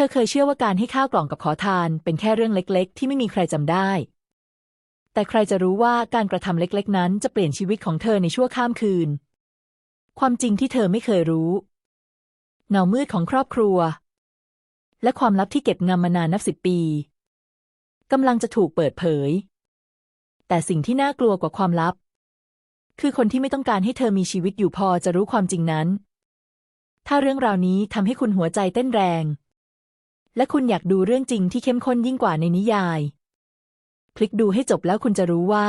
ธอเคยเชื่อว่าการให้ข้าวกล่องกับขอทานเป็นแค่เรื่องเล็กๆ ที่ไม่มีใครจำได้ แต่ใครจะรู้ว่าการกระทำเล็กๆ นั้นจะเปลี่ยนชีวิตของเธอในชั่วข้ามคืน ความจริงที่เธอไม่เคยรู้ เงามืดของครอบครัว และความลับที่เก็บงำมานานนับสิบปีกำลังจะถูกเปิดเผย แต่สิ่งที่น่ากลัวกว่าความลับ คือคนที่ไม่ต้องการให้เธอมีชีวิตอยู่พอจะรู้ความจริงนั้น ถ้าเรื่องราวนี้ทำให้คุณหัวใจเต้นแรง และคุณอยากดูเรื่องจริงที่เข้มข้นยิ่งกว่าในนิยาย คลิกดูให้จบแล้วคุณจะรู้ว่า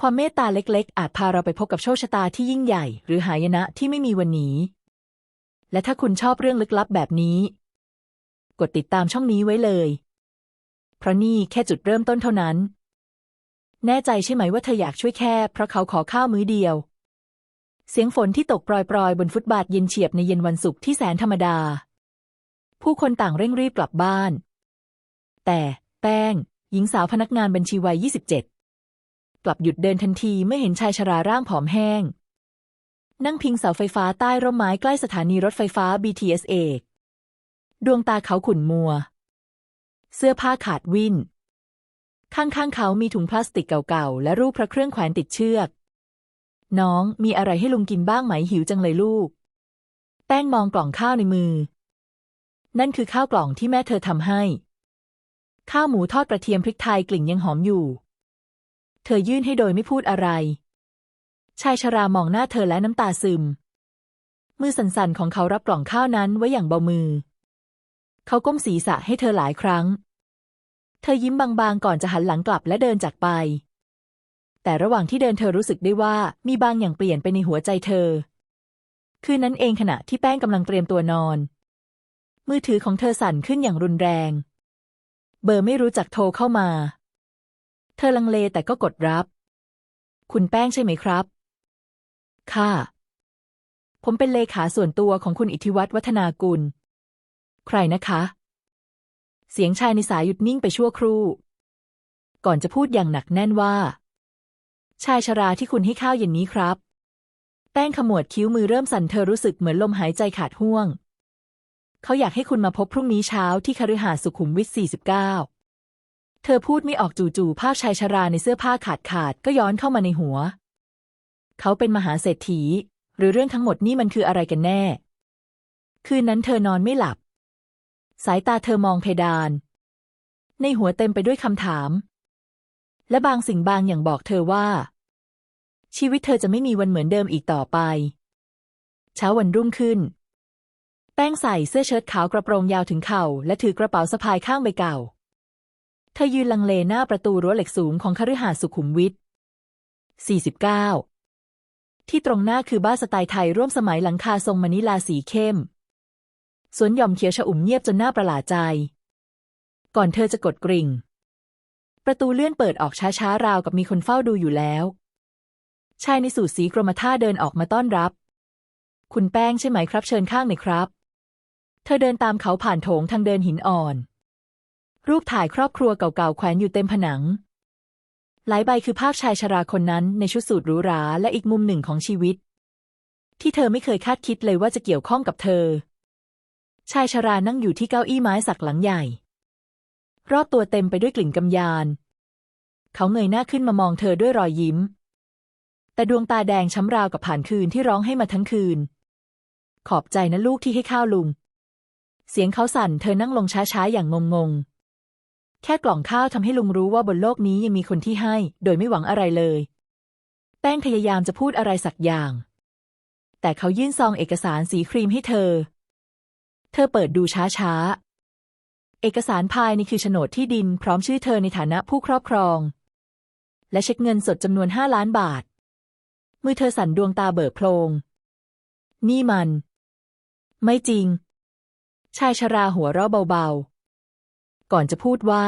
ความเมตตาเล็กๆ อาจพาเราไปพบกับโชคชะตาที่ยิ่งใหญ่ หรือหายนะที่ไม่มีวันนี้ และถ้าคุณชอบเรื่องลึกลับแบบนี้ กดติดตามช่องนี้ไว้เลย เพราะนี่แค่จุดเริ่มต้นเท่านั้น แน่ใจใช่ไหมว่าเธออยากช่วยแค่ เพราะเขาขอข้าวมื้อเดียว เสียงฝนที่ตกปรอยๆ บนฟุตบาทเย็นเฉียบในเย็นวันศุกร์ที่แสนธรรมดา ผู้คนต่างเร่งรีบกลับบ้าน แต่แป้ง หญิงสาวพนักงานบัญชีวัย 27 กลับหยุดเดินทันทีเมื่อเห็นชายชราร่างผอมแห้ง นั่งพิงเสาไฟฟ้าใต้ร่มไม้ใกล้สถานีรถไฟฟ้า BTS เอกดวงตาเขาขุ่นมัว เสื้อผ้าขาดวิ่นข้างๆเขามีถุงพลาสติกเก่าๆ และรูปพระเครื่องแขวนติดเชือก น้องมีอะไรให้ลุงกินบ้างไหมหิวจังเลยลูก แป้งมองกล่องข้าวในมือ นั่นคือข้าวกล่องที่แม่เธอทำให้ ข้าวหมูทอดกระเทียมพริกไทยกลิ่นยังหอมอยู่ เธอยื่นให้โดยไม่พูดอะไร ชายชรามองหน้าเธอและน้ำตาซึม มือสั่นๆของเขารับกล่องข้าวนั้นไว้อย่างเบามือ เขาก้มศีรษะให้เธอหลายครั้ง เธอยิ้มบางๆก่อนจะหันหลังกลับและเดินจากไป แต่ระหว่างที่เดินเธอรู้สึกได้ว่ามีบางอย่างเปลี่ยนไปในหัวใจเธอ คืนนั้นเองขณะที่แป้งกำลังเตรียมตัวนอน มือถือของเธอสั่นขึ้นอย่างรุนแรง เบอร์ไม่รู้จักโทรเข้ามา เธอลังเลแต่ก็กดรับ คุณแป้งใช่ไหมครับ ค่ะ ผมเป็นเลขาส่วนตัวของคุณอิทธิวัฒน์วัฒนากุล ใครนะคะ เสียงชายในสายหยุดนิ่งไปชั่วครู่ ก่อนจะพูดอย่างหนักแน่นว่า ชายชราที่คุณให้ข้าวเย็นนี้ครับ แป้งขมวดคิ้วมือเริ่มสั่นเธอรู้สึกเหมือนลมหายใจขาดห่วง เขาอยากให้คุณมาพบพรุ่งนี้เช้าที่คฤหาสน์สุขุมวิท 49 เธอพูดไม่ออกจู่ๆภาพชายชราในเสื้อผ้าขาดขาดก็ย้อนเข้ามาในหัว เขาเป็นมหาเศรษฐี หรือเรื่องทั้งหมดนี่มันคืออะไรกันแน่ คืนนั้นเธอนอนไม่หลับ สายตาเธอมองเพดาน ในหัวเต็มไปด้วยคำถาม และบางสิ่งบางอย่างบอกเธอว่า ชีวิตเธอจะไม่มีวันเหมือนเดิมอีกต่อไป เช้าวันรุ่งขึ้น แป้งใส่เสื้อเชิ้ตขาวกระโปรงยาวถึงเข่า และถือกระเป๋าสะพายข้างใบเก่า เธอยืนลังเลหน้าประตูรั้วเหล็กสูงของคฤหาสน์สุขุมวิท49 ที่ตรงหน้าคือบ้านสไตล์ไทยร่วมสมัยหลังคาทรงมะนิลาสีเข้ม สวนหย่อมเขียวชอุ่มเงียบจนน่าประหลาดใจ ก่อนเธอจะกดกริ่ง ประตูเลื่อนเปิดออกช้าๆราวกับมีคนเฝ้าดูอยู่แล้ว ชายในสูทสีกรมท่าเดินออกมาต้อนรับ คุณแป้งใช่ไหมครับ เชิญข้างหน่อยครับ เธอเดินตามเขาผ่านโถงทางเดินหินอ่อน รูปถ่ายครอบครัวเก่าๆแขวนอยู่เต็มผนัง หลายใบคือภาพชายชราคนนั้นในชุดสูทหรูหราและอีกมุมหนึ่งของชีวิต ที่เธอไม่เคยคาดคิดเลยว่าจะเกี่ยวข้องกับเธอ ชายชรานั่งอยู่ที่เก้าอี้ไม้สักหลังใหญ่ รอบตัวเต็มไปด้วยกลิ่นกำยาน เขาเงยหน้าขึ้นมามองเธอด้วยรอยยิ้ม แต่ดวงตาแดงช้ำราวกับผ่านคืนที่ร้องให้มาทั้งคืน ขอบใจนะลูกที่ให้ข้าวลุง เสียงเขาสั่นเธอนั่งลงช้าๆ อย่างงงๆ แค่กล่องข้าวทำให้ลุงรู้ว่าบนโลกนี้ยังมีคนที่ให้ โดยไม่หวังอะไรเลย แป้งพยายามจะพูดอะไรสักอย่าง แต่เขายื่นซองเอกสารสีครีมให้เธอ เธอเปิดดูช้าๆ เอกสารภายในคือโฉนดที่ดินพร้อมชื่อเธอในฐานะผู้ครอบครอง และเช็คเงินสดจำนวนห้าล้านบาท มือเธอสั่นดวงตาเบิกโพลงนี่มัน ไม่จริง ชายชราหัวเราะเบาๆ ก่อนจะพูดว่า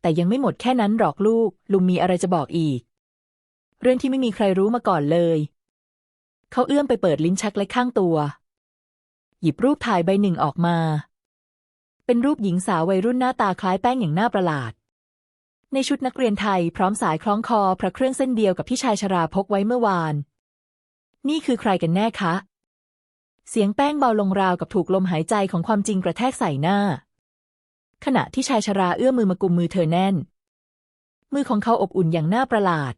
แต่ยังไม่หมดแค่นั้นหรอกลูก ลุงมีอะไรจะบอกอีก เรื่องที่ไม่มีใครรู้มาก่อนเลย เขาเอื้อมไปเปิดลิ้นชักเล็กข้างตัว หยิบรูปถ่ายใบหนึ่งออกมา เป็นรูปหญิงสาววัยรุ่นหน้าตาคล้ายแป้งอย่างน่าประหลาด ในชุดนักเรียนไทยพร้อมสายคล้องคอพระเครื่องเส้นเดียวกับที่ชายชราพกไว้เมื่อวาน นี่คือใครกันแน่คะ เสียงแป้งเบาลงราวกับถูกลมหายใจของความจริงกระแทกใส่หน้า ขณะที่ชายชราเอื้อมมือมากุมมือเธอแน่น มือของเขาอบอุ่นอย่างน่าประหลาด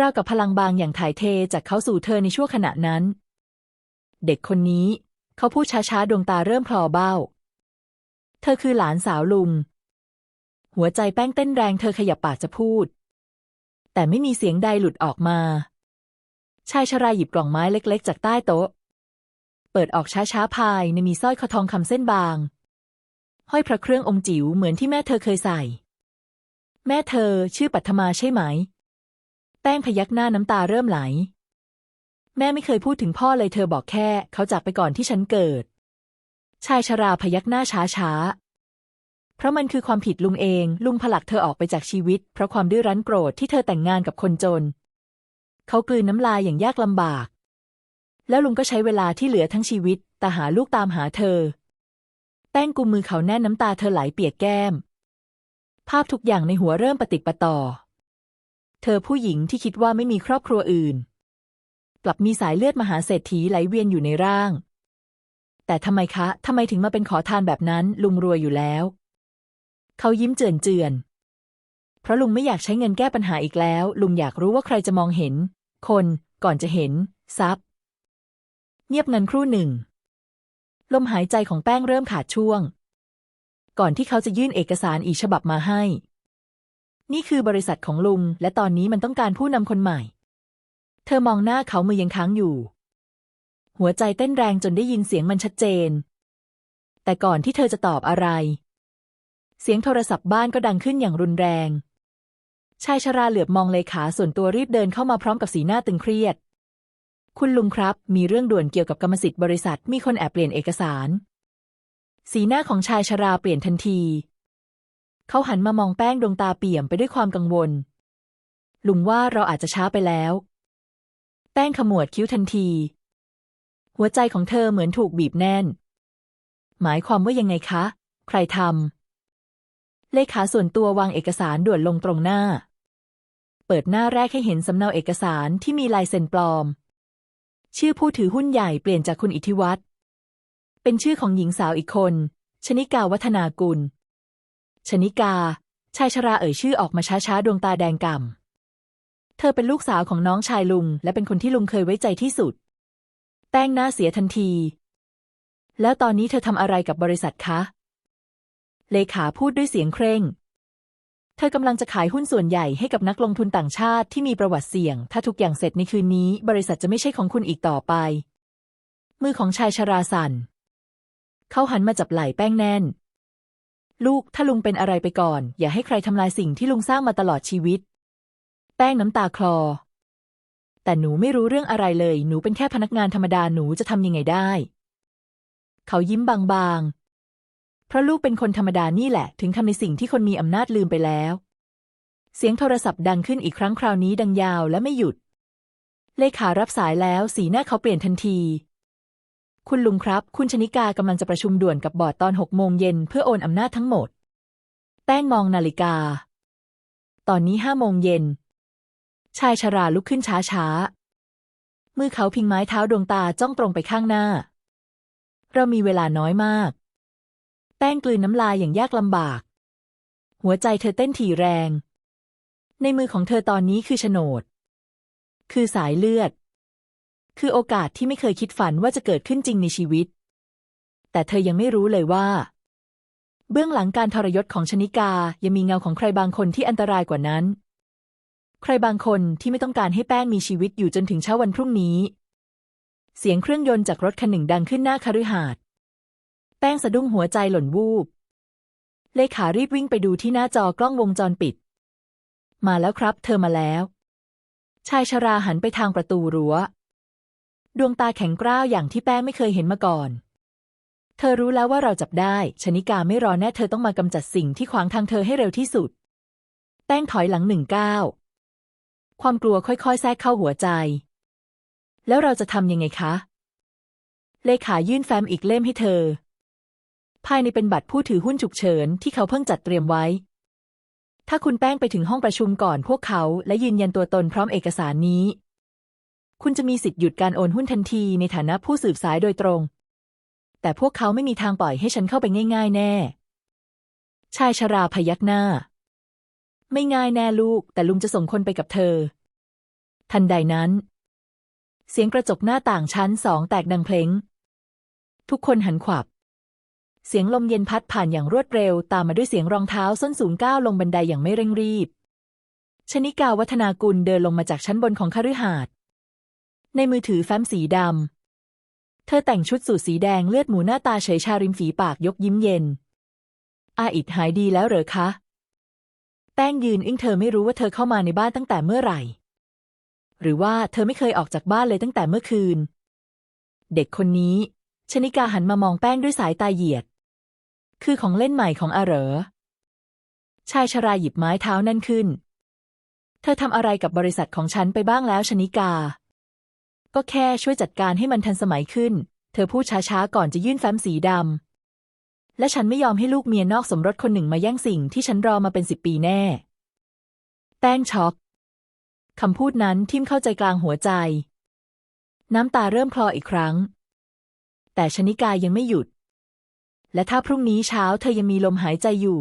ราวกับพลังบางอย่างถ่ายเทจากเขาสู่เธอในชั่วขณะนั้น เด็กคนนี้ เขาพูดช้าๆดวงตาเริ่มคลอเบ้า เธอคือหลานสาวลุง หัวใจแป้งเต้นแรงเธอขยับปากจะพูด แต่ไม่มีเสียงใดหลุดออกมาชายชราหยิบกล่องไม้เล็ก ๆ จากใต้โต๊ะ เปิดออกช้าๆภายในมีสร้อยคอทองคำเส้นบาง ห้อยพระเครื่ององค์จิ๋วเหมือนที่แม่เธอเคยใส่ แม่เธอชื่อปัทมาใช่ไหม แป้งพยักหน้าน้ำตาเริ่มไหล แม่ไม่เคยพูดถึงพ่อเลยเธอบอกแค่ เขาจากไปก่อนที่ฉันเกิด ชายชราพยักหน้าช้าๆเพราะมันคือความผิดลุงเอง ลุงผลักเธอออกไปจากชีวิต เพราะความดื้อรั้นโกรธที่เธอแต่งงานกับคนจน เขากลืนน้ำลายอย่างยากลำบาก แล้วลุงก็ใช้เวลาที่เหลือทั้งชีวิตแต่หาลูกตามหาเธอ แป้งกุมมือเขาแน่นน้ำตาเธอไหลเปียกแก้ม ภาพทุกอย่างในหัวเริ่มปฏิดปะต่อ เธอผู้หญิงที่คิดว่าไม่มีครอบครัวอื่น กลับมีสายเลือดมหาเศรษฐีไหลเวียนอยู่ในร่าง แต่ทำไมคะทำไมถึงมาเป็นขอทานแบบนั้นลุงรวยอยู่แล้ว เขายิ้มเจือนเจือนเพราะลุงไม่อยากใช้เงินแก้ปัญหาอีกแล้ว ลุงอยากรู้ว่าใครจะมองเห็น คนก่อนจะเห็น ทรัพย์ งียบงันครู่หนึ่ง ลมหายใจของแป้งเริ่มขาดช่วง ก่อนที่เขาจะยื่นเอกสารอีกฉบับมาให้ นี่คือบริษัทของลุง และตอนนี้มันต้องการผู้นำคนใหม่ เธอมองหน้าเขามือยังค้างอยู่ หัวใจเต้นแรงจนได้ยินเสียงมันชัดเจน แต่ก่อนที่เธอจะตอบอะไร เสียงโทรศัพท์บ้านก็ดังขึ้นอย่างรุนแรงชายชราเหลือบมองเลขาส่วนตัวรีบเดินเข้ามาพร้อมกับสีหน้าตึงเครียด คุณลุงครับ มีเรื่องด่วนเกี่ยวกับกรรมสิทธิ์บริษัท มีคนแอบเปลี่ยนเอกสาร สีหน้าของชายชราเปลี่ยนทันที เขาหันมามองแป้งดวงตาเปี่ยมไปด้วยความกังวล ลุงว่าเราอาจจะช้าไปแล้ว แป้งขมวดคิ้วทันที หัวใจของเธอเหมือนถูกบีบแน่น หมายความว่ายังไงคะ ใครทำเลขาส่วนตัววางเอกสารด่วนลงตรงหน้า เปิดหน้าแรกให้เห็นสำเนาเอกสารที่มีลายเซ็นปลอม ชื่อผู้ถือหุ้นใหญ่เปลี่ยนจากคุณอิทธิวัฒน์เป็นชื่อของหญิงสาวอีกคน ชนิกาวัฒนากุล ชนิกา ชายชราเอ่ยชื่อออกมาช้าๆ ดวงตาแดงก่ำ เธอเป็นลูกสาวของน้องชายลุง และเป็นคนที่ลุงเคยไว้ใจที่สุดแป้งหน้าเสียทันที แล้วตอนนี้เธอทำอะไรกับบริษัทคะ เลขาพูดด้วยเสียงเคร่ง เธอกำลังจะขายหุ้นส่วนใหญ่ให้กับนักลงทุนต่างชาติที่มีประวัติเสี่ยง ถ้าทุกอย่างเสร็จในคืนนี้ บริษัทจะไม่ใช่ของคุณอีกต่อไป มือของชายชราสันเขาหันมาจับไหล่แป้งแน่น ลูกถ้าลุงเป็นอะไรไปก่อน อย่าให้ใครทำลายสิ่งที่ลุงสร้างมาตลอดชีวิต แป้งน้ำตาคลอ แต่หนูไม่รู้เรื่องอะไรเลย หนูเป็นแค่พนักงานธรรมดาหนูจะทำยังไงได้ เขายิ้มบางๆ เพราะลูกเป็นคนธรรมดานี่แหละ ถึงทำในสิ่งที่คนมีอำนาจลืมไปแล้ว เสียงโทรศัพท์ดังขึ้นอีกครั้งคราวนี้ดังยาวและไม่หยุด เลขารับสายแล้วสีหน้าเขาเปลี่ยนทันที คุณลุงครับ คุณชนิกากำลังจะประชุมด่วนกับบอร์ดตอนหกโมงเย็นเพื่อโอนอำนาจทั้งหมด แป้งมองนาฬิกา ตอนนี้ห้าโมงเย็น ชายชราลุกขึ้นช้าๆมือเขาพิงไม้เท้าดวงตาจ้องตรงไปข้างหน้าเรามีเวลาน้อยมาก ป้งกลืนน้ำลายอย่างยากลำบาก หัวใจเธอเต้นถี่แรง ในมือของเธอตอนนี้คือโฉนด คือสายเลือด คือโอกาสที่ไม่เคยคิดฝันว่าจะเกิดขึ้นจริงในชีวิต แต่เธอยังไม่รู้เลยว่า เบื้องหลังการทรยศของชนิกายังมีเงาของใครบางคนที่อันตรายกว่านั้น ใครบางคนที่ไม่ต้องการให้แป้งมีชีวิตอยู่จนถึงเช้าวันพรุ่งนี้ เสียงเครื่องยนต์จากรถคันหนึ่งดังขึ้นหน้าคฤหาสน์ ป้งสะดุ้งหัวใจหล่นวูบ เลขารีบวิ่งไปดูที่หน้าจอกล้องวงจรปิด มาแล้วครับ เธอมาแล้ว ชายชราหันไปทางประตูรั้ว ดวงตาแข็งกร้าวอย่างที่แป้งไม่เคยเห็นมาก่อน เธอรู้แล้วว่าเราจับได้ ชนิกาไม่รอแน่เธอต้องมากำจัดสิ่งที่ขวางทางเธอให้เร็วที่สุด แป้งถอยหลังหนึ่งก้าวความกลัวค่อยๆ แทรกเข้าหัวใจ แล้วเราจะทำยังไงคะ เลขายื่นแฟ้มอีกเล่มให้เธอ ภายในเป็นบัตรผู้ถือหุ้นฉุกเฉินที่เขาเพิ่งจัดเตรียมไว้ ถ้าคุณแป้งไปถึงห้องประชุมก่อนพวกเขา และยืนยันตัวตนพร้อมเอกสารนี้ คุณจะมีสิทธิ์หยุดการโอนหุ้นทันทีในฐานะผู้สืบสายโดยตรง แต่พวกเขาไม่มีทางปล่อยให้ฉันเข้าไปง่าย ๆ แน่ ชายชราพยักหน้า ไม่ง่ายแน่ลูก แต่ลุงจะส่งคนไปกับเธอ ทันใดนั้น เสียงกระจกหน้าต่างชั้นสองแตกดังเพลงทุกคนหันขวับ เสียงลมเย็นพัดผ่านอย่างรวดเร็ว ตามมาด้วยเสียงรองเท้าส้นสูงก้าวลงบันไดอย่างไม่เร่งรีบ ชนิกาวัฒนากุลเดินลงมาจากชั้นบนของคฤหาสน์ในมือถือแฟ้มสีดำ เธอแต่งชุดสูทสีแดงเลือดหมูหน้าตาเฉยชาริมฝีปากยกยิ้มเย็น อาอิดหายดีแล้วเหรอคะ แป้งยืนอึ้งเธอไม่รู้ว่าเธอเข้ามาในบ้านตั้งแต่เมื่อไหร่ หรือว่าเธอไม่เคยออกจากบ้านเลยตั้งแต่เมื่อคืน เด็กคนนี้ ชนิกาหันมามองแป้งด้วยสายตาเหยียด คือของเล่นใหม่ของอาเหรอ ชายชราหยิบไม้เท้านั่นขึ้น เธอทำอะไรกับบริษัทของฉันไปบ้างแล้วชนิกา ก็แค่ช่วยจัดการให้มันทันสมัยขึ้น เธอพูดช้าๆก่อนจะยื่นแฟ้มสีดำ และฉันไม่ยอมให้ลูกเมียนอกสมรสคนหนึ่งมาแย่งสิ่งที่ฉันรอมาเป็นสิบปีแน่ แป้งช็อกคำพูดนั้นทิ่มเข้าใจกลางหัวใจ น้ำตาเริ่มคลออีกครั้ง แต่ชนิกายังไม่หยุด และถ้าพรุ่งนี้เช้าเธอยังมีลมหายใจอยู่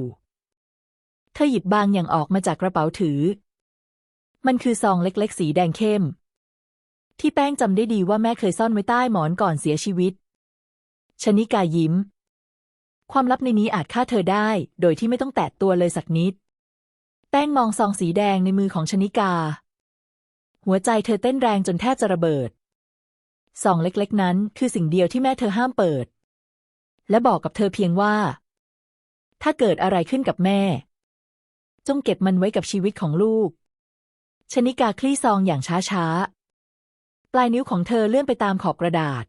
เธอหยิบบางอย่างออกมาจากกระเป๋าถือ มันคือซองเล็กๆ สีแดงเข้ม ที่แป้งจำได้ดีว่าแม่เคยซ่อนไว้ใต้หมอนก่อนเสียชีวิต ชนิกายิ้ม ความลับในนี้อาจฆ่าเธอได้ โดยที่ไม่ต้องแตะตัวเลยสักนิด แป้งมองซองสีแดงในมือของชนิกา หัวใจเธอเต้นแรงจนแทบจะระเบิดซองเล็กๆ นั้นคือสิ่งเดียวที่แม่เธอห้ามเปิด และบอกกับเธอเพียงว่า ถ้าเกิดอะไรขึ้นกับแม่ จงเก็บมันไว้กับชีวิตของลูก ชนิกาคลี่ซองอย่างช้าๆ ปลายนิ้วของเธอเลื่อนไปตามขอบกระดาษ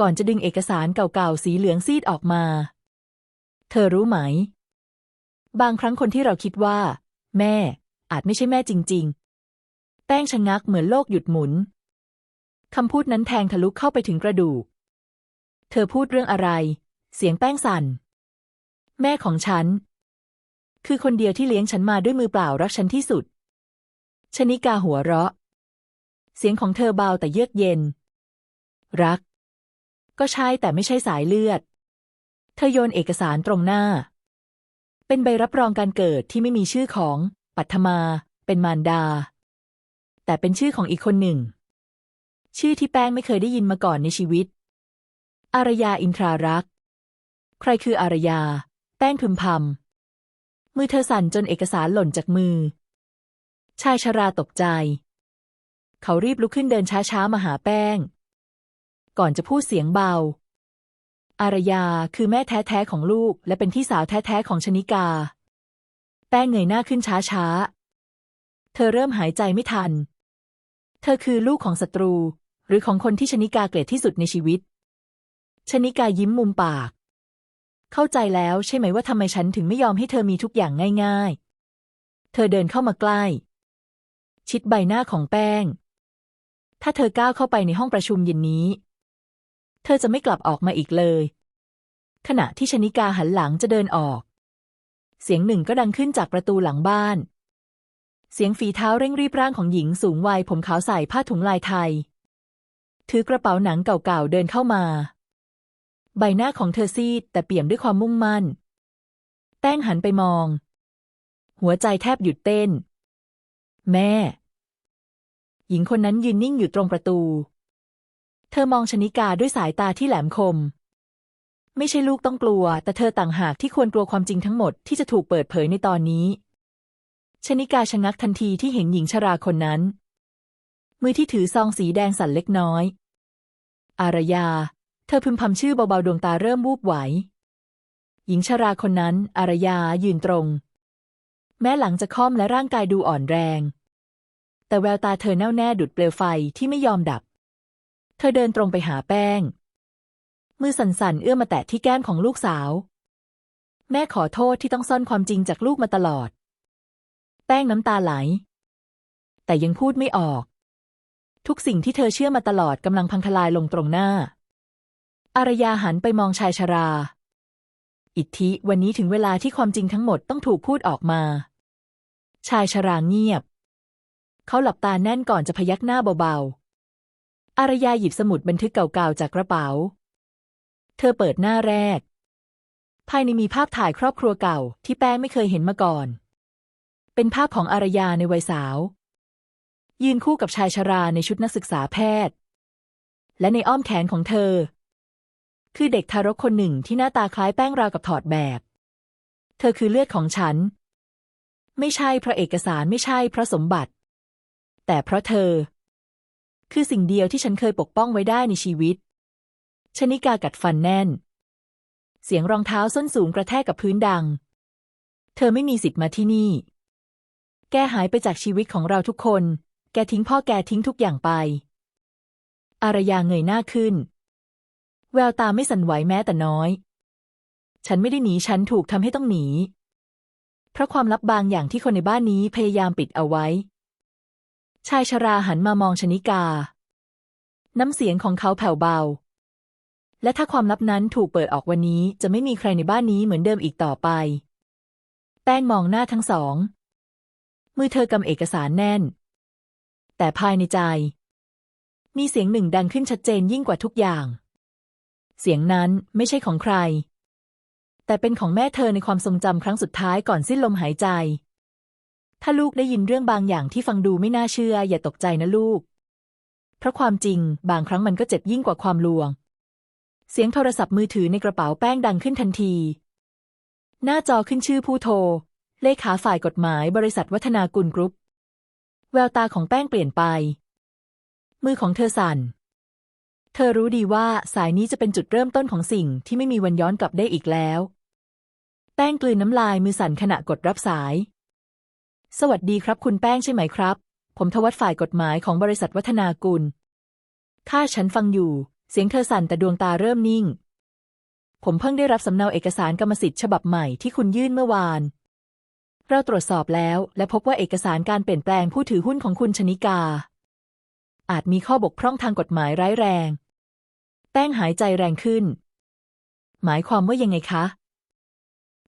ก่อนจะดึงเอกสารเก่าๆ สีเหลืองซีดออกมา เธอรู้ไหม บางครั้งคนที่เราคิดว่า แม่ อาจไม่ใช่แม่จริง ๆ แป้งชะงักเหมือนโลกหยุดหมุนคำพูดนั้นแทงทะลุเข้าไปถึงกระดูก เธอพูดเรื่องอะไร เสียงแป้งสั่น แม่ของฉัน คือคนเดียวที่เลี้ยงฉันมาด้วยมือเปล่ารักฉันที่สุด ชนิกาหัวเราะ เสียงของเธอเบาแต่เยือกเย็น รัก ก็ใช่แต่ไม่ใช่สายเลือด เธอโยนเอกสารตรงหน้า เป็นใบรับรองการเกิดที่ไม่มีชื่อของ ปัทมา เป็นมารดา แต่เป็นชื่อของอีกคนหนึ่ง ชื่อที่แป้งไม่เคยได้ยินมาก่อนในชีวิต อารยาอินทรารักษ์ ใครคืออารยา แป้งพึมพำมือเธอสั่นจนเอกสารหล่นจากมือ ชายชราตกใจ เขารีบลุกขึ้นเดินช้าๆมาหาแป้ง ก่อนจะพูดเสียงเบา อารยาคือแม่แท้ๆของลูก และเป็นพี่สาวแท้ๆของชนิกา แป้งเงยหน้าขึ้นช้าๆ เธอเริ่มหายใจไม่ทัน เธอคือลูกของศัตรู หรือของคนที่ชนิกาเกลียดที่สุดในชีวิต ชนิกายิ้มมุมปาก เข้าใจแล้วใช่ไหมว่าทำไมฉันถึงไม่ยอมให้เธอมีทุกอย่างง่าย ๆ เธอเดินเข้ามาใกล้ ชิดใบหน้าของแป้ง ถ้าเธอก้าวเข้าไปในห้องประชุมเย็นนี้ เธอจะไม่กลับออกมาอีกเลย ขณะที่ชนิกาหันหลังจะเดินออก เสียงหนึ่งก็ดังขึ้นจากประตูหลังบ้าน เสียงฝีเท้าเร่งรีบร่างของหญิงสูงวัยผมขาวใส่ผ้าถุงลายไทย ถือกระเป๋าหนังเก่าๆเดินเข้ามา ใบหน้าของเธอซีดแต่เปี่ยมด้วยความมุ่งมั่นแป้งหันไปมอง หัวใจแทบหยุดเต้น แม่ หญิงคนนั้นยืนนิ่งอยู่ตรงประตู เธอมองชนิกาด้วยสายตาที่แหลมคม ไม่ใช่ลูกต้องกลัว แต่เธอต่างหากที่ควรกลัวความจริงทั้งหมดที่จะถูกเปิดเผยในตอนนี้ชนิกาชะงักทันทีที่เห็นหญิงชราคนนั้น มือที่ถือซองสีแดงสั่นเล็กน้อย อารยา เธอพึมพำชื่อเบาๆ ดวงตาเริ่มวูบไหว หญิงชราคนนั้น อารยายืนตรง แม้หลังจะค่อมและร่างกายดูอ่อนแรง แต่แววตาเธอแน่วแน่ดุดเปลวไฟที่ไม่ยอมดับ เธอเดินตรงไปหาแป้ง มือสั่นๆ เอื้อมมาแตะที่แก้มของลูกสาว แม่ขอโทษที่ต้องซ่อนความจริงจากลูกมาตลอด แป้งน้ำตาไหล แต่ยังพูดไม่ออก ทุกสิ่งที่เธอเชื่อมาตลอดกำลังพังทลายลงตรงหน้า อารยาหันไปมองชายชรา อิทธิวันนี้ถึงเวลาที่ความจริงทั้งหมดต้องถูกพูดออกมา ชายชราเงียบ เขาหลับตาแน่นก่อนจะพยักหน้าเบาๆ อารยาหยิบสมุดบันทึกเก่าๆจากกระเป๋า เธอเปิดหน้าแรก ภายในมีภาพถ่ายครอบครัวเก่าที่แป้งไม่เคยเห็นมาก่อน เป็นภาพของอารยาในวัยสาว ยืนคู่กับชายชราในชุดนักศึกษาแพทย์ และในอ้อมแขนของเธอ คือเด็กทารกคนหนึ่งที่หน้าตาคล้ายแป้งราวกับถอดแบบ เธอคือเลือดของฉัน ไม่ใช่เพราะเอกสารไม่ใช่เพราะสมบัติ แต่เพราะเธอ คือสิ่งเดียวที่ฉันเคยปกป้องไว้ได้ในชีวิต ชนิกากัดฟันแน่น เสียงรองเท้าส้นสูงกระแทกกับพื้นดัง เธอไม่มีสิทธิ์มาที่นี่ แกหายไปจากชีวิตของเราทุกคน แกทิ้งพ่อแกทิ้งทุกอย่างไป อารยาเงยหน้าขึ้น แววตาไม่สั่นไหวแม้แต่น้อย ฉันไม่ได้หนีฉันถูกทำให้ต้องหนี เพราะความลับบางอย่างที่คนในบ้านนี้พยายามปิดเอาไว้ ชายชราหันมามองชนิกา น้ำเสียงของเขาแผ่วเบา และถ้าความลับนั้นถูกเปิดออกวันนี้จะไม่มีใครในบ้านนี้เหมือนเดิมอีกต่อไป แป้งมองหน้าทั้งสอง มือเธอกำเอกสารแน่น แต่ภายในใจ มีเสียงหนึ่งดังขึ้นชัดเจนยิ่งกว่าทุกอย่าง เสียงนั้นไม่ใช่ของใคร แต่เป็นของแม่เธอในความทรงจำครั้งสุดท้ายก่อนสิ้นลมหายใจ ถ้าลูกได้ยินเรื่องบางอย่างที่ฟังดูไม่น่าเชื่อ อย่าตกใจนะลูก เพราะความจริงบางครั้งมันก็เจ็บยิ่งกว่าความลวง เสียงโทรศัพท์มือถือในกระเป๋าแป้งดังขึ้นทันที หน้าจอขึ้นชื่อผู้โทร เลขาฝ่ายกฎหมายบริษัทวัฒนากุลกรุ๊ป แววตาของแป้งเปลี่ยนไป มือของเธอสั่น เธอรู้ดีว่าสายนี้จะเป็นจุดเริ่มต้นของสิ่งที่ไม่มีวันย้อนกลับได้อีกแล้ว แป้งกลืนน้ำลายมือสั่นขณะกดรับสาย สวัสดีครับคุณแป้งใช่ไหมครับ ผมทวัตฝ่ายกฎหมายของบริษัทวัฒนากุลข้าฉันฟังอยู่ เสียงเธอสั่นแต่ดวงตาเริ่มนิ่ง ผมเพิ่งได้รับสำเนาเอกสารกรรมสิทธิ์ฉบับใหม่ที่คุณยื่นเมื่อวาน เราตรวจสอบแล้วและพบว่าเอกสารการเปลี่ยนแปลงผู้ถือหุ้นของคุณชนิกา อาจมีข้อบกพร่องทางกฎหมายร้ายแรง ป้งหายใจแรงขึ้น หมายความว่ายังไงคะ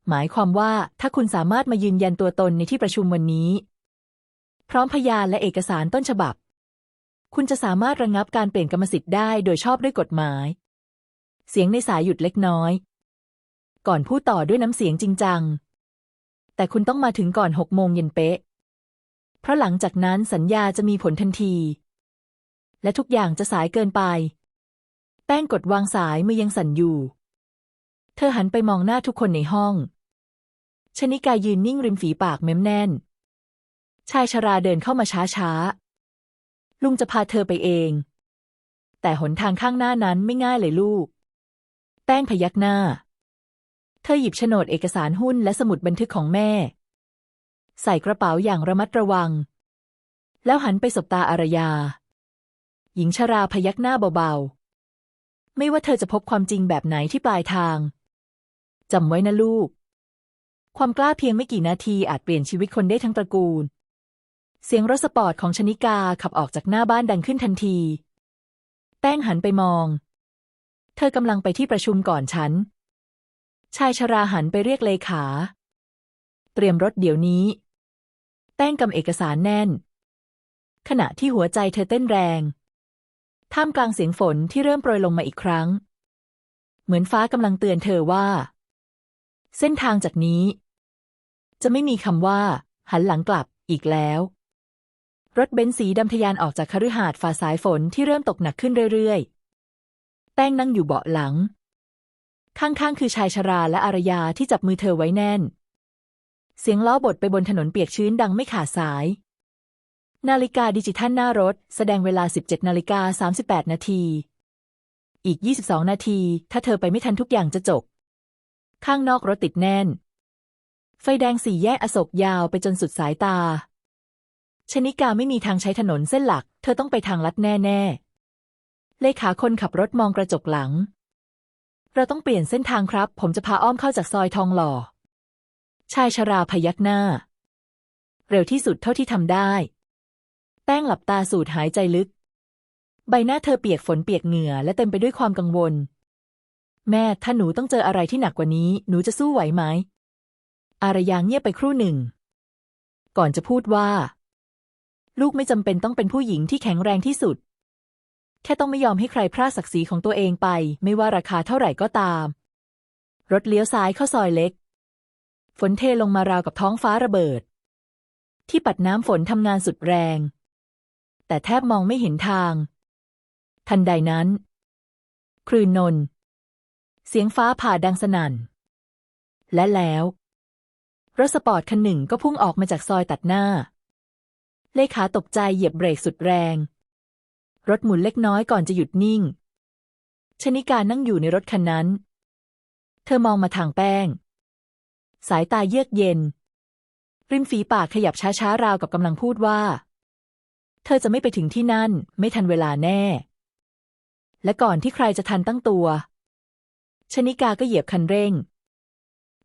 หมายความว่าถ้าคุณสามารถมายืนยันตัวตนในที่ประชุมวันนี้ พร้อมพยานและเอกสารต้นฉบับ คุณจะสามารถระงงับการเปลี่ยนกรรมสิทธิ์ได้โดยชอบด้วยกฎหมาย เสียงในสายหยุดเล็กน้อย ก่อนพูดต่อด้วยน้ำเสียงจริงจัง แต่คุณต้องมาถึงก่อนหกโมงเย็นเป๊ะ เพราะหลังจากนั้นสัญญาจะมีผลทันที และทุกอย่างจะสายเกินไป แป้งกดวางสายมือยังสั่นอยู่ เธอหันไปมองหน้าทุกคนในห้อง ชนิกายืนนิ่งริมฝีปากเม้มแน่น ชายชราเดินเข้ามาช้าช้าๆ ลุงจะพาเธอไปเอง แต่หนทางข้างหน้านั้นไม่ง่ายเลยลูก แป้งพยักหน้า เธอหยิบโฉนดเอกสารหุ้นและสมุดบันทึกของแม่ ใส่กระเป๋าอย่างระมัดระวัง แล้วหันไปสบตาอารยา หญิงชราพยักหน้าเบาๆ ไม่ว่าเธอจะพบความจริงแบบไหนที่ปลายทางจำไว้นะลูก ความกล้าเพียงไม่กี่นาทีอาจเปลี่ยนชีวิตคนได้ทั้งตระกูล เสียงรถสปอร์ตของชนิกาขับออกจากหน้าบ้านดังขึ้นทันที แป้งหันไปมอง เธอกำลังไปที่ประชุมก่อนฉัน ชายชราหันไปเรียกเลขา เตรียมรถเดี๋ยวนี้ แป้งกำเอกสารแน่น ขณะที่หัวใจเธอเต้นแรง ท่ามกลางเสียงฝนที่เริ่มโปรยลงมาอีกครั้ง เหมือนฟ้ากำลังเตือนเธอว่า เส้นทางจากนี้ จะไม่มีคำว่า หันหลังกลับอีกแล้ว รถเบนซ์สีดำทะยานออกจากคฤหาสน์ฝ่าสายฝนที่เริ่มตกหนักขึ้นเรื่อยๆ แป้งนั่งอยู่เบาะหลัง ข้างๆ คือชายชราและอารยาที่จับมือเธอไว้แน่น เสียงล้อบดไปบนถนนเปียกชื้นดังไม่ขาดสาย นาฬิกาดิจิทัลหน้ารถ แสดงเวลา 17นาฬิกา38 นาที อีก 22 นาที ถ้าเธอไปไม่ทันทุกอย่างจะจบ ข้างนอกรถติดแน่น ไฟแดงสี่แยกอโศกยาวไปจนสุดสายตา ชนิกาไม่มีทางใช้ถนนเส้นหลัก เธอต้องไปทางลัดแน่ๆ เลขาคนขับรถมองกระจกหลัง เราต้องเปลี่ยนเส้นทางครับ ผมจะพาอ้อมเข้าจากซอยทองหล่อ ชายชราพยักหน้า เร็วที่สุดเท่าที่ทำได้ แป้งหลับตาสูดหายใจลึก ใบหน้าเธอเปียกฝนเปียกเหงื่อและเต็มไปด้วยความกังวล แม่ถ้าหนูต้องเจออะไรที่หนักกว่านี้ หนูจะสู้ไหวไหม อารยาเงียบไปครู่หนึ่ง ก่อนจะพูดว่า ลูกไม่จำเป็นต้องเป็นผู้หญิงที่แข็งแรงที่สุด แค่ต้องไม่ยอมให้ใครพรากศักดิ์ศรีของตัวเองไป ไม่ว่าราคาเท่าไหร่ก็ตาม รถเลี้ยวซ้ายเข้าซอยเล็ก ฝนเทลงมาราวกับท้องฟ้าระเบิด ที่ปัดน้ำฝนทำงานสุดแรง แต่แทบมองไม่เห็นทาง ทันใดนั้นคลื่นนน เสียงฟ้าผ่าดังสนั่น และแล้วรถสปอร์ตคันหนึ่งก็พุ่งออกมาจากซอยตัดหน้า เลขาตกใจเหยียบเบรกสุดแรง รถหมุนเล็กน้อยก่อนจะหยุดนิ่ง ชนิการนั่งอยู่ในรถคันนั้น เธอมองมาทางแป้ง สายตาเยือกเย็น ริมฝีปากขยับช้าๆ ราวกับกำลังพูดว่า เธอจะไม่ไปถึงที่นั่น ไม่ทันเวลาแน่ และก่อนที่ใครจะทันตั้งตัว ชนิกาก็เหยียบคันเร่ง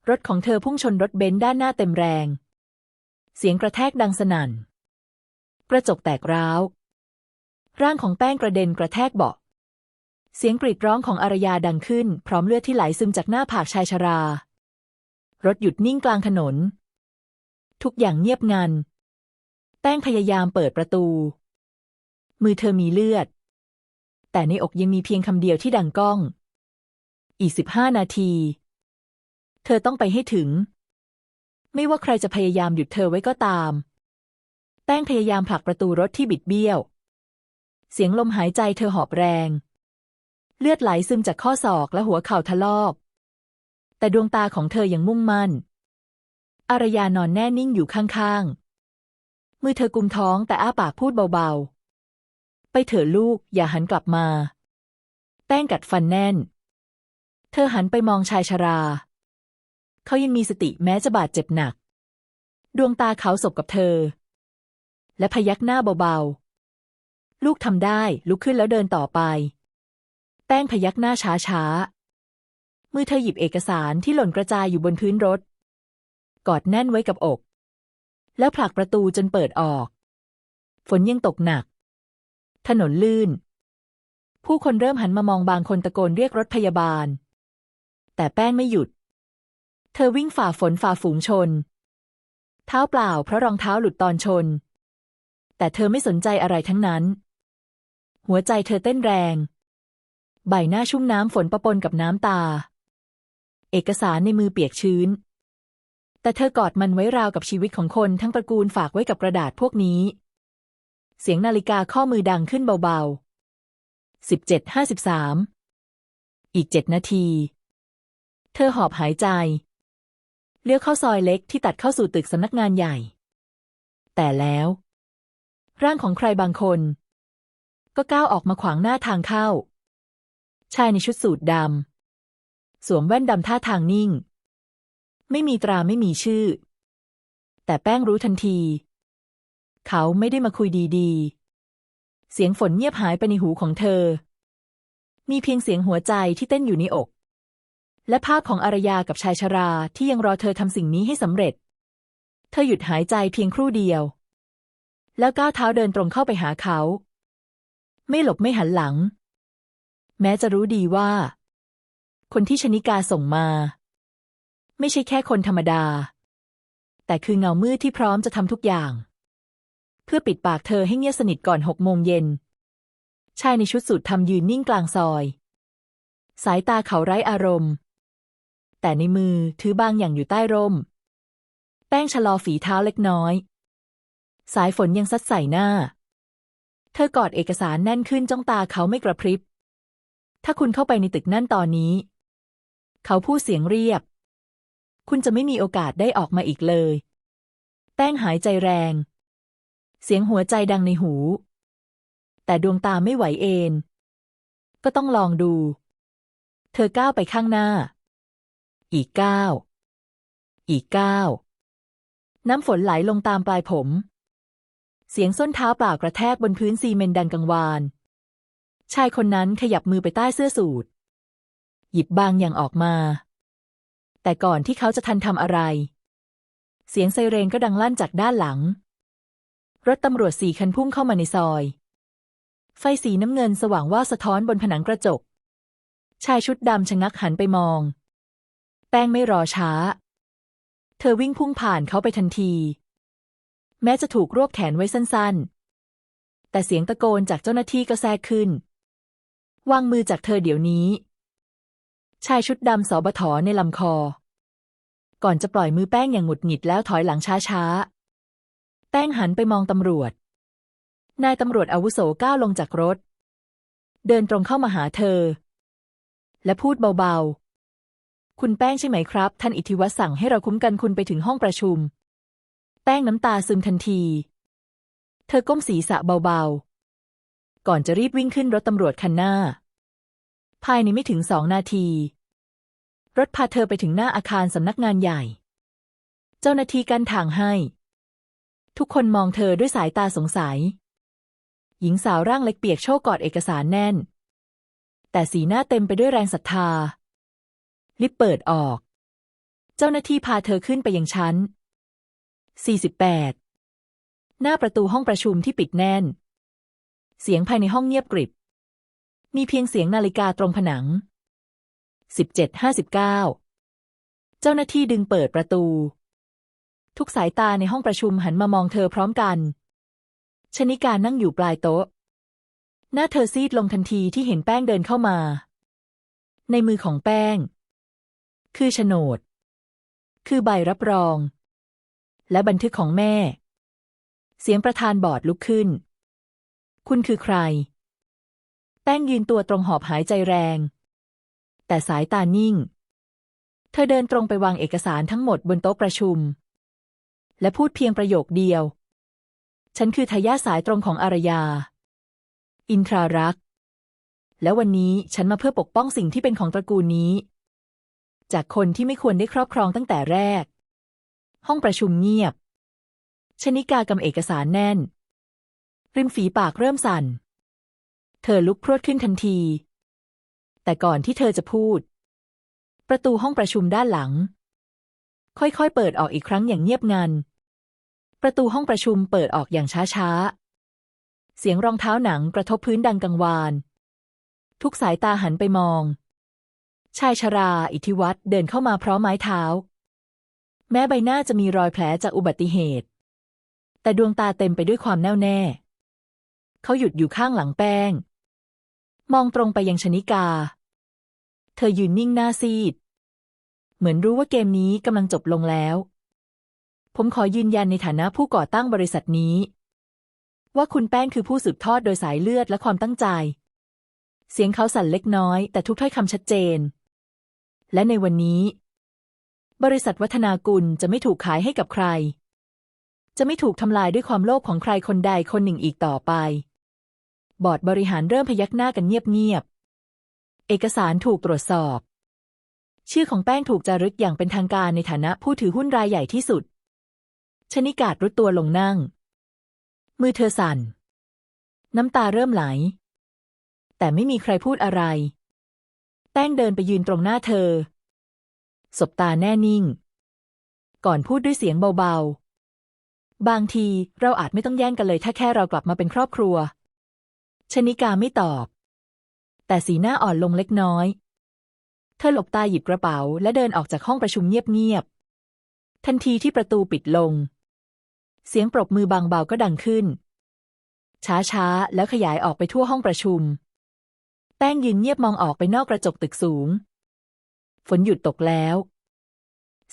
รถของเธอพุ่งชนรถเบนซ์ด้านหน้าเต็มแรง เสียงกระแทกดังสนั่น กระจกแตกร้าว ร่างของแป้งกระเด็นกระแทกเบาะ เสียงกรีดร้องของอารยาดังขึ้น พร้อมเลือดที่ไหลซึมจากหน้าผากชายชรา รถหยุดนิ่งกลางถนน ทุกอย่างเงียบงัน แป้งพยายามเปิดประตู มือเธอมีเลือด แต่ในอกยังมีเพียงคำเดียวที่ดังก้อง อีกสิบห้านาที เธอต้องไปให้ถึง ไม่ว่าใครจะพยายามหยุดเธอไว้ก็ตาม แป้งพยายามผลักประตูรถที่บิดเบี้ยว เสียงลมหายใจเธอหอบแรง เลือดไหลซึมจากข้อศอกและหัวเข่าทะลอก แต่ดวงตาของเธอยังมุ่งมั่น อารยานอนแน่นิ่งอยู่ข้างๆ มือเธอกุมท้องแต่อ้าปากพูดเบาๆ ไปเถอะลูกอย่าหันกลับมา แป้งกัดฟันแน่น เธอหันไปมองชายชรา เขายังมีสติแม้จะบาดเจ็บหนัก ดวงตาเขาสบกับเธอ และพยักหน้าเบาๆ ลูกทำได้ลุกขึ้นแล้วเดินต่อไป แป้งพยักหน้าช้าๆ มือเธอหยิบเอกสารที่หล่นกระจายอยู่บนพื้นรถ กอดแน่นไว้กับอก แล้วผลักประตูจนเปิดออก ฝนยังตกหนัก ถนนลื่น ผู้คนเริ่มหันมามองบางคนตะโกนเรียกรถพยาบาล แต่แป้งไม่หยุด เธอวิ่งฝ่าฝนฝ่าฝูงชน เท้าเปล่าเพราะรองเท้าหลุดตอนชน แต่เธอไม่สนใจอะไรทั้งนั้น หัวใจเธอเต้นแรง ใบหน้าชุ่มน้ำฝนประปนกับน้ำตา เอกสารในมือเปียกชื้น แต่เธอกอดมันไว้ราวกับชีวิตของคนทั้งตระกูลฝากไว้กับกระดาษพวกนี้ เสียงนาฬิกาข้อมือดังขึ้นเบาๆสิบเจ็ดห้าสิบสามอีกเจ็ดนาที เธอหอบหายใจ เลี้ยวเข้าซอยเล็กที่ตัดเข้าสู่ตึกสำนักงานใหญ่ แต่แล้ว ร่างของใครบางคน ก็ก้าวออกมาขวางหน้าทางเข้า ชายในชุดสูทดำ สวมแว่นดำท่าทางนิ่ง ไม่มีตราไม่มีชื่อ แต่แป้งรู้ทันที เขาไม่ได้มาคุยดีๆ เสียงฝนเงียบหายไปในหูของเธอ มีเพียงเสียงหัวใจที่เต้นอยู่ในอก และภาพของอารยากับชายชราที่ยังรอเธอทำสิ่งนี้ให้สำเร็จ เธอหยุดหายใจเพียงครู่เดียว แล้วก้าวเท้าเดินตรงเข้าไปหาเขา ไม่หลบไม่หันหลัง แม้จะรู้ดีว่า คนที่ชนิกาส่งมา ไม่ใช่แค่คนธรรมดา แต่คือเงามืดที่พร้อมจะทำทุกอย่าง เพื่อปิดปากเธอให้เงียบสนิทก่อนหกโมงเย็น ชายในชุดสูททำยืนนิ่งกลางซอย สายตาเขาไร้อารมณ์ แต่ในมือถือบางอย่างอยู่ใต้ร่ม แป้งชะลอฝีเท้าเล็กน้อย สายฝนยังซัดใส่หน้า เธอกอดเอกสารแน่นขึ้นจ้องตาเขาไม่กระพริบถ้าคุณเข้าไปในตึกนั่นตอนนี้ เขาพูดเสียงเรียบ คุณจะไม่มีโอกาสได้ออกมาอีกเลย แป้งหายใจแรง เสียงหัวใจดังในหู แต่ดวงตาไม่ไหวเอนก็ต้องลองดู เธอก้าวไปข้างหน้า อีกก้าว อีกก้าว น้ำฝนไหลลงตามปลายผม เสียงส้นเท้าเปล่ากระแทกบนพื้นซีเมนต์ดังกังวาน ชายคนนั้นขยับมือไปใต้เสื้อสูท หยิบบางอย่างออกมา แต่ก่อนที่เขาจะทันทำอะไร เสียงไซเรนก็ดังลั่นจากด้านหลัง รถตำรวจสี่คันพุ่งเข้ามาในซอย ไฟสีน้ำเงินสว่างว่าสะท้อนบนผนังกระจก ชายชุดดำชะงักหันไปมอง แป้งไม่รอช้า เธอวิ่งพุ่งผ่านเขาไปทันที แม้จะถูกรวบแขนไว้สั้นๆ แต่เสียงตะโกนจากเจ้าหน้าที่ก็แทรกขึ้นวางมือจากเธอเดี๋ยวนี้ ชายชุดดำสอบถอในลำคอ ก่อนจะปล่อยมือแป้งอย่างหงุดหงิดแล้วถอยหลังช้าๆ แป้งหันไปมองตำรวจ นายตำรวจอาวุโสก้าวลงจากรถ เดินตรงเข้ามาหาเธอ และพูดเบาๆ คุณแป้งใช่ไหมครับ ท่านอิทธิวัฒน์สั่งให้เราคุ้มกันคุณไปถึงห้องประชุม แป้งน้ำตาซึมทันที เธอก้มศีรษะเบาๆ ก่อนจะรีบวิ่งขึ้นรถตำรวจคันหน้า ภายในไม่ถึงสองนาที รถพาเธอไปถึงหน้าอาคารสำนักงานใหญ่ เจ้าหน้าที่กั้นทางให้ ทุกคนมองเธอด้วยสายตาสงสัย หญิงสาวร่างเล็กเปียกโชกกอดเอกสารแน่น แต่สีหน้าเต็มไปด้วยแรงศรัทธา ลิฟต์เปิดออก เจ้าหน้าที่พาเธอขึ้นไปยังชั้น 48 หน้าประตูห้องประชุมที่ปิดแน่น เสียงภายในห้องเงียบกริบ มีเพียงเสียงนาฬิกาตรงผนัง 17.59 เจ้าหน้าที่ดึงเปิดประตู ทุกสายตาในห้องประชุมหันมามองเธอพร้อมกัน ชนิการนั่งอยู่ปลายโต๊ะ หน้าเธอซีดลงทันทีที่เห็นแป้งเดินเข้ามา ในมือของแป้ง คือโฉนด คือใบรับรอง และบันทึกของแม่ เสียงประธานบอร์ดลุกขึ้น คุณคือใคร แป้งยืนตัวตรงหอบหายใจแรง แต่สายตานิ่ง เธอเดินตรงไปวางเอกสารทั้งหมดบนโต๊ะประชุม และพูดเพียงประโยคเดียว ฉันคือทายาทสายตรงของอารยา อินทรารัก และวันนี้ฉันมาเพื่อปกป้องสิ่งที่เป็นของตระกูลนี้ จากคนที่ไม่ควรได้ครอบครองตั้งแต่แรก ห้องประชุมเงียบ ชนิกากำเอกสารแน่น ริมฝีปากเริ่มสั่น เธอลุกพรวดขึ้นทันที แต่ก่อนที่เธอจะพูด ประตูห้องประชุมด้านหลัง ค่อยๆ เปิดออกอีกครั้งอย่างเงียบงัน ประตูห้องประชุมเปิดออกอย่างช้าๆ เสียงรองเท้าหนังกระทบพื้นดังกังวาน ทุกสายตาหันไปมอง ชายชรา อิทธิวัตรเดินเข้ามาพร้อมไม้เท้า แม้ใบหน้าจะมีรอยแผลจากอุบัติเหตุ แต่ดวงตาเต็มไปด้วยความแน่วแน่ เขาหยุดอยู่ข้างหลังแป้ง มองตรงไปยังชนิกา เธอยืนนิ่งหน้าซีด เหมือนรู้ว่าเกมนี้กำลังจบลงแล้ว ผมขอยืนยันในฐานะผู้ก่อตั้งบริษัทนี้ ว่าคุณแป้งคือผู้สืบทอดโดยสายเลือดและความตั้งใจ เสียงเขาสั่นเล็กน้อย แต่ทุกถ้อยคำชัดเจน และในวันนี้ บริษัทวัฒนากุลจะไม่ถูกขายให้กับใคร จะไม่ถูกทำลายด้วยความโลภของใครคนใดคนหนึ่งอีกต่อไป บอร์ดบริหารเริ่มพยักหน้ากันเงียบๆ เอกสารถูกตรวจสอบ ชื่อของแป้งถูกจารึกอย่างเป็นทางการในฐานะผู้ถือหุ้นรายใหญ่ที่สุด ชนิกาดรุดตัวลงนั่ง มือเธอสั่น น้ำตาเริ่มไหล แต่ไม่มีใครพูดอะไร แป้งเดินไปยืนตรงหน้าเธอ สบตาแน่นิ่ง ก่อนพูดด้วยเสียงเบาๆ บางทีเราอาจไม่ต้องแย่งกันเลยถ้าแค่เรากลับมาเป็นครอบครัว ชนิกาไม่ตอบ แต่สีหน้าอ่อนลงเล็กน้อย เธอหลบตาหยิบกระเป๋า และเดินออกจากห้องประชุมเงียบๆ ทันทีที่ประตูปิดลง เสียงปรบมือบางเบาก็ดังขึ้น ช้าๆ แล้วขยายออกไปทั่วห้องประชุม แป้งยืนเงียบมองออกไปนอกกระจกตึกสูง ฝนหยุดตกแล้ว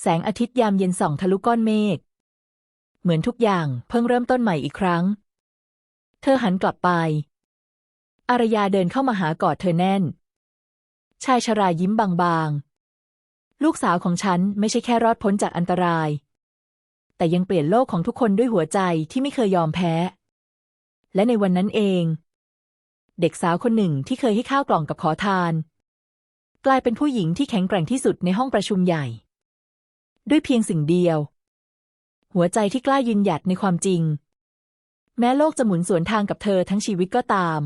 แสงอาทิตย์ยามเย็นส่องทะลุก้อนเมฆ เหมือนทุกอย่างเพิ่งเริ่มต้นใหม่อีกครั้ง เธอหันกลับไป อารยาเดินเข้ามาหากอดเธอแน่น ชายชรายิ้มบางๆ ลูกสาวของฉันไม่ใช่แค่รอดพ้นจากอันตราย แต่ยังเปลี่ยนโลกของทุกคนด้วยหัวใจที่ไม่เคยยอมแพ้ และในวันนั้นเอง เด็กสาวคนหนึ่งที่เคยให้ข้าวกล่องกับขอทาน กลายเป็นผู้หญิงที่แข็งแกร่งที่สุดในห้องประชุมใหญ่ ด้วยเพียงสิ่งเดียว หัวใจที่กล้ายืนหยัดในความจริง แม้โลกจะหมุนสวนทางกับเธอทั้งชีวิตก็ตาม